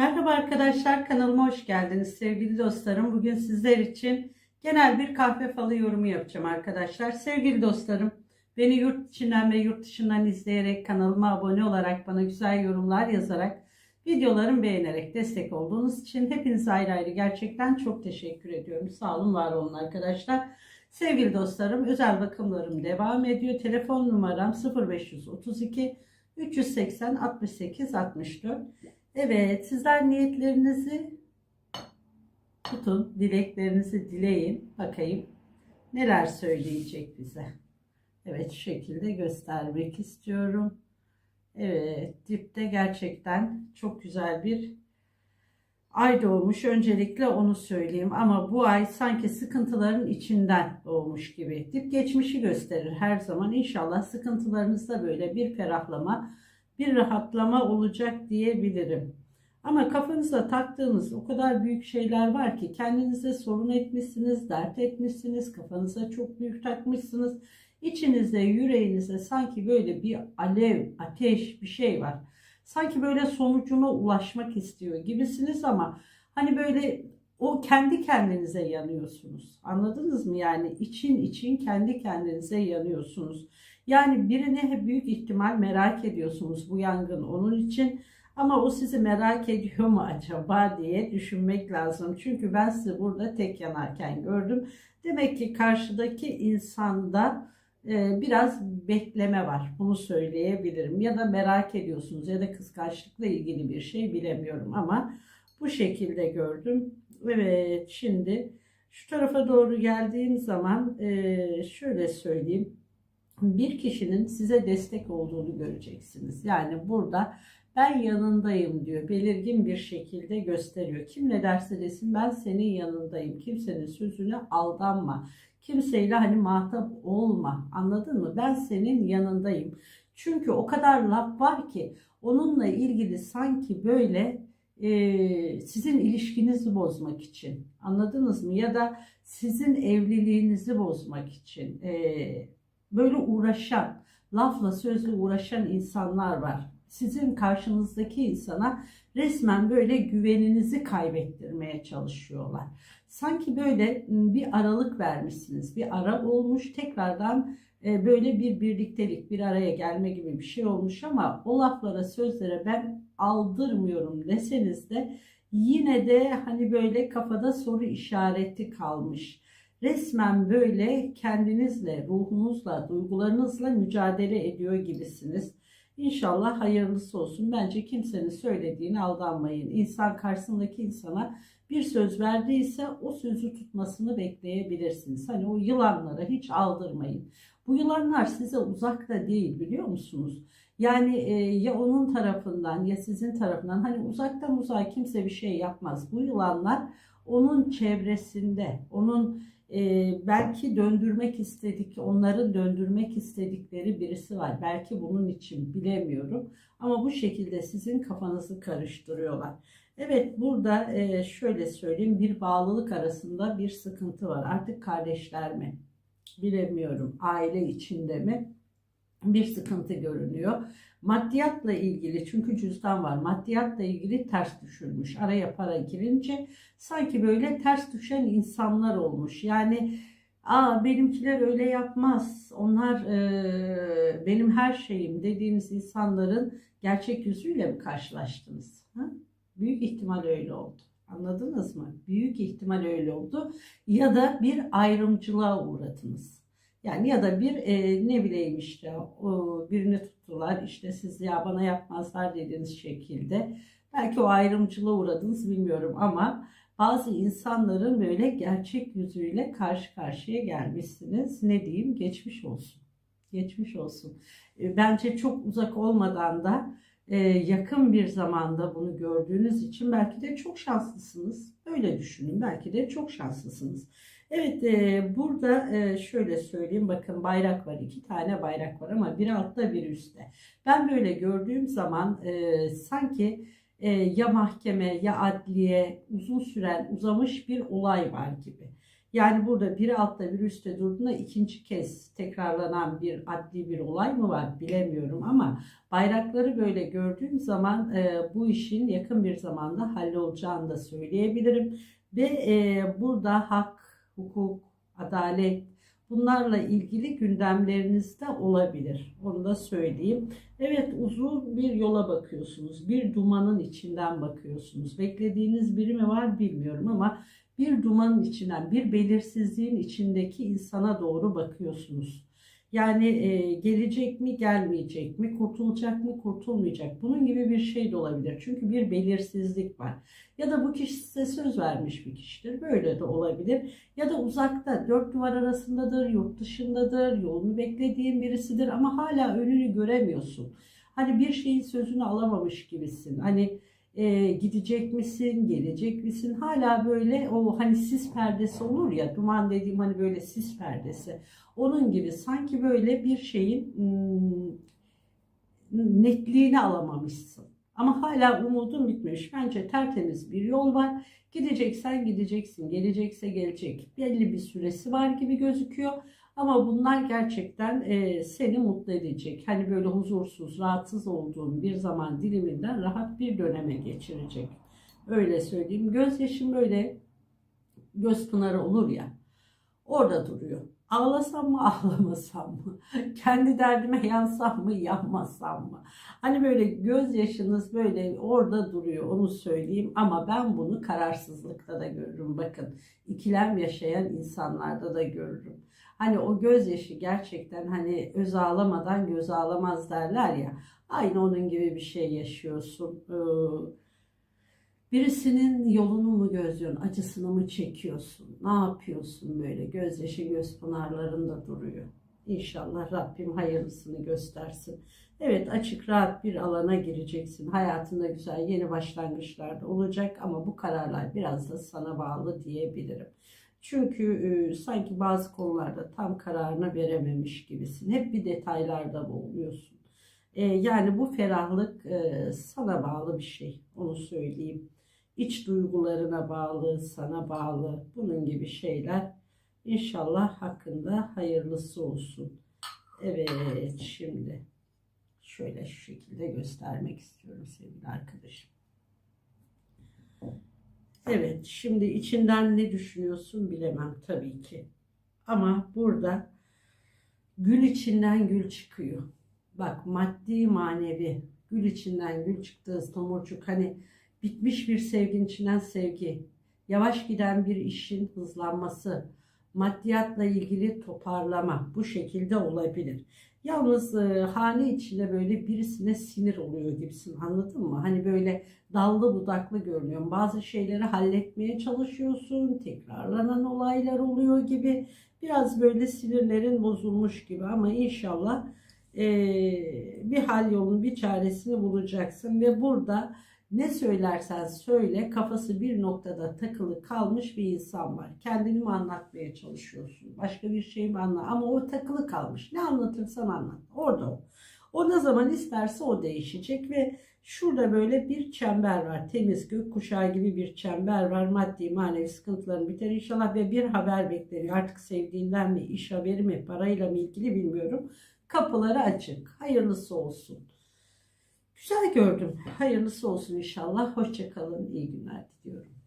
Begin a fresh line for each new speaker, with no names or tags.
Merhaba arkadaşlar kanalıma hoş geldiniz sevgili dostlarım. Bugün sizler için genel bir kahve falı yorumu yapacağım arkadaşlar. Sevgili dostlarım beni yurt içinden ve yurt dışından izleyerek kanalıma abone olarak bana güzel yorumlar yazarak videolarımı beğenerek destek olduğunuz için hepinize ayrı ayrı gerçekten çok teşekkür ediyorum. Sağ olun var olun arkadaşlar. Sevgili dostlarım özel bakımlarım devam ediyor. Telefon numaram 0532 380 68 64. Evet, sizler niyetlerinizi tutun, dileklerinizi dileyin. Bakayım neler söyleyecek bize. Evet, şu şekilde göstermek istiyorum. Evet, dipte gerçekten çok güzel bir ay doğmuş. Öncelikle onu söyleyeyim. Ama bu ay sanki sıkıntıların içinden doğmuş gibi. Dip geçmişi gösterir her zaman. İnşallah sıkıntılarınızda böyle bir ferahlama, bir rahatlama olacak diyebilirim. Ama kafanıza taktığınız o kadar büyük şeyler var ki kendinize sorun etmişsiniz, dert etmişsiniz, kafanıza çok büyük takmışsınız. İçinizde, yüreğinizde sanki böyle bir alev, ateş bir şey var. Sanki böyle sonucuna ulaşmak istiyor gibisiniz ama hani böyle o kendi kendinize yanıyorsunuz. Anladınız mı? Yani için için kendi kendinize yanıyorsunuz. Yani birini büyük ihtimal merak ediyorsunuz bu yangın onun için. Ama o sizi merak ediyor mu acaba diye düşünmek lazım. Çünkü ben sizi burada tek yanarken gördüm. Demek ki karşıdaki insanda e, biraz bekleme var. Bunu söyleyebilirim. Ya da merak ediyorsunuz ya da kıskançlıkla ilgili bir şey bilemiyorum ama bu şekilde gördüm. Evet şimdi şu tarafa doğru geldiğim zaman e, şöyle söyleyeyim bir kişinin size destek olduğunu göreceksiniz. Yani burada ben yanındayım diyor. Belirgin bir şekilde gösteriyor. Kim ne derse desin ben senin yanındayım. Kimsenin sözüne aldanma. Kimseyle hani muhatap olma. Anladın mı? Ben senin yanındayım. Çünkü o kadar laf var ki onunla ilgili sanki böyle e, sizin ilişkinizi bozmak için. Anladınız mı? Ya da sizin evliliğinizi bozmak için. E, böyle uğraşan, lafla sözle uğraşan insanlar var. Sizin karşınızdaki insana resmen böyle güveninizi kaybettirmeye çalışıyorlar. Sanki böyle bir aralık vermişsiniz. Bir ara olmuş tekrardan e, böyle bir birliktelik, bir araya gelme gibi bir şey olmuş ama o laflara, sözlere ben aldırmıyorum deseniz de yine de hani böyle kafada soru işareti kalmış resmen böyle kendinizle, ruhunuzla, duygularınızla mücadele ediyor gibisiniz. İnşallah hayırlısı olsun. Bence kimsenin söylediğini aldanmayın. İnsan karşısındaki insana bir söz verdiyse o sözü tutmasını bekleyebilirsiniz. Hani o yılanlara hiç aldırmayın. Bu yılanlar size uzakta değil biliyor musunuz? Yani e, ya onun tarafından ya sizin tarafından hani uzaktan uzağa kimse bir şey yapmaz. Bu yılanlar onun çevresinde, onun e, belki döndürmek istedik, onların döndürmek istedikleri birisi var. Belki bunun için bilemiyorum. Ama bu şekilde sizin kafanızı karıştırıyorlar. Evet burada e, şöyle söyleyeyim bir bağlılık arasında bir sıkıntı var. Artık kardeşler mi? Bilemiyorum. Aile içinde mi? Bir sıkıntı görünüyor. Maddiyatla ilgili çünkü cüzdan var. Maddiyatla ilgili ters düşürmüş. Araya para girince sanki böyle ters düşen insanlar olmuş. Yani Aa benimkiler öyle yapmaz. Onlar e, benim her şeyim dediğiniz insanların gerçek yüzüyle mi karşılaştınız? Ha? Büyük ihtimal öyle oldu. Anladınız mı? Büyük ihtimal öyle oldu. Ya da bir ayrımcılığa uğradınız. Yani ya da bir e, ne bileyim işte o, birini tuttular işte siz ya bana yapmazlar dediğiniz şekilde. Belki o ayrımcılığa uğradınız bilmiyorum ama bazı insanların böyle gerçek yüzüyle karşı karşıya gelmişsiniz. Ne diyeyim? Geçmiş olsun. Geçmiş olsun. E, bence çok uzak olmadan da e, yakın bir zamanda bunu gördüğünüz için belki de çok şanslısınız. Öyle düşünün. Belki de çok şanslısınız. Evet e, burada e, şöyle söyleyeyim bakın bayrak var iki tane bayrak var ama bir altta bir üstte. Ben böyle gördüğüm zaman e, sanki ya mahkeme ya adliye uzun süren uzamış bir olay var gibi. Yani burada biri altta bir üstte durduğunda ikinci kez tekrarlanan bir adli bir olay mı var bilemiyorum ama bayrakları böyle gördüğüm zaman e, bu işin yakın bir zamanda hallolacağını da söyleyebilirim. Ve e, burada hak, hukuk, adalet bunlarla ilgili gündemlerinizde olabilir. Onu da söyleyeyim. Evet uzun bir yola bakıyorsunuz. Bir dumanın içinden bakıyorsunuz. Beklediğiniz biri mi var bilmiyorum ama bir dumanın içinden, bir belirsizliğin içindeki insana doğru bakıyorsunuz. Yani e, gelecek mi, gelmeyecek mi, kurtulacak mı, kurtulmayacak. Bunun gibi bir şey de olabilir. Çünkü bir belirsizlik var. Ya da bu kişi size söz vermiş bir kişidir. Böyle de olabilir. Ya da uzakta, dört duvar arasındadır, yurt dışındadır, yolunu beklediğin birisidir ama hala önünü göremiyorsun. Hani bir şeyin sözünü alamamış gibisin. Hani e, gidecek misin, gelecek misin? Hala böyle o hani sis perdesi olur ya, duman dediğim hani böyle sis perdesi. Onun gibi sanki böyle bir şeyin hmm, netliğini alamamışsın. Ama hala umudun bitmemiş. Bence tertemiz bir yol var. Gideceksen gideceksin, gelecekse gelecek. Belli bir süresi var gibi gözüküyor. Ama bunlar gerçekten e, seni mutlu edecek. Hani böyle huzursuz, rahatsız olduğun bir zaman diliminden rahat bir döneme geçirecek. Öyle söyleyeyim. Gözyaşım böyle göz pınarı olur ya. Orada duruyor. Ağlasam mı ağlamasam mı? Kendi derdime yansam mı yanmasam mı? Hani böyle gözyaşınız böyle orada duruyor onu söyleyeyim. Ama ben bunu kararsızlıkta da görürüm. Bakın ikilem yaşayan insanlarda da görürüm. Hani o gözyaşı gerçekten hani öz ağlamadan göz ağlamaz derler ya. Aynı onun gibi bir şey yaşıyorsun. Ee, birisinin yolunu mu gözlüyorsun, acısını mı çekiyorsun? Ne yapıyorsun böyle? Gözyaşı göz pınarlarında duruyor. İnşallah Rabbim hayırlısını göstersin. Evet açık rahat bir alana gireceksin. Hayatında güzel yeni başlangıçlar da olacak ama bu kararlar biraz da sana bağlı diyebilirim. Çünkü e, sanki bazı konularda tam kararını verememiş gibisin. Hep bir detaylarda boğuluyorsun. E, yani bu ferahlık e, sana bağlı bir şey. Onu söyleyeyim. İç duygularına bağlı, sana bağlı. Bunun gibi şeyler. İnşallah hakkında hayırlısı olsun. Evet şimdi şöyle şu şekilde göstermek istiyorum sevgili arkadaşım. Evet, şimdi içinden ne düşünüyorsun bilemem tabii ki. Ama burada gül içinden gül çıkıyor. Bak maddi manevi gül içinden gül çıktığı tomurcuk hani bitmiş bir sevginin içinden sevgi, yavaş giden bir işin hızlanması, maddiyatla ilgili toparlama bu şekilde olabilir. Yalnız e, hane içinde böyle birisine sinir oluyor gibisin anladın mı? Hani böyle dallı budaklı görünüyor. Bazı şeyleri halletmeye çalışıyorsun. Tekrarlanan olaylar oluyor gibi. Biraz böyle sinirlerin bozulmuş gibi ama inşallah e, bir hal yolunu bir çaresini bulacaksın. Ve burada ne söylersen söyle kafası bir noktada takılı kalmış bir insan var. Kendini mi anlatmaya çalışıyorsun? Başka bir şey mi anla? Ama o takılı kalmış. Ne anlatırsan anlat. Orada o. O ne zaman isterse o değişecek ve şurada böyle bir çember var. Temiz gökkuşağı gibi bir çember var. Maddi manevi sıkıntıların biter inşallah ve bir haber bekleniyor. Artık sevdiğinden mi, iş haberi mi, parayla mı ilgili bilmiyorum. Kapıları açık. Hayırlısı olsun. Güzel gördüm. Hayırlısı olsun inşallah. Hoşçakalın. İyi günler diliyorum.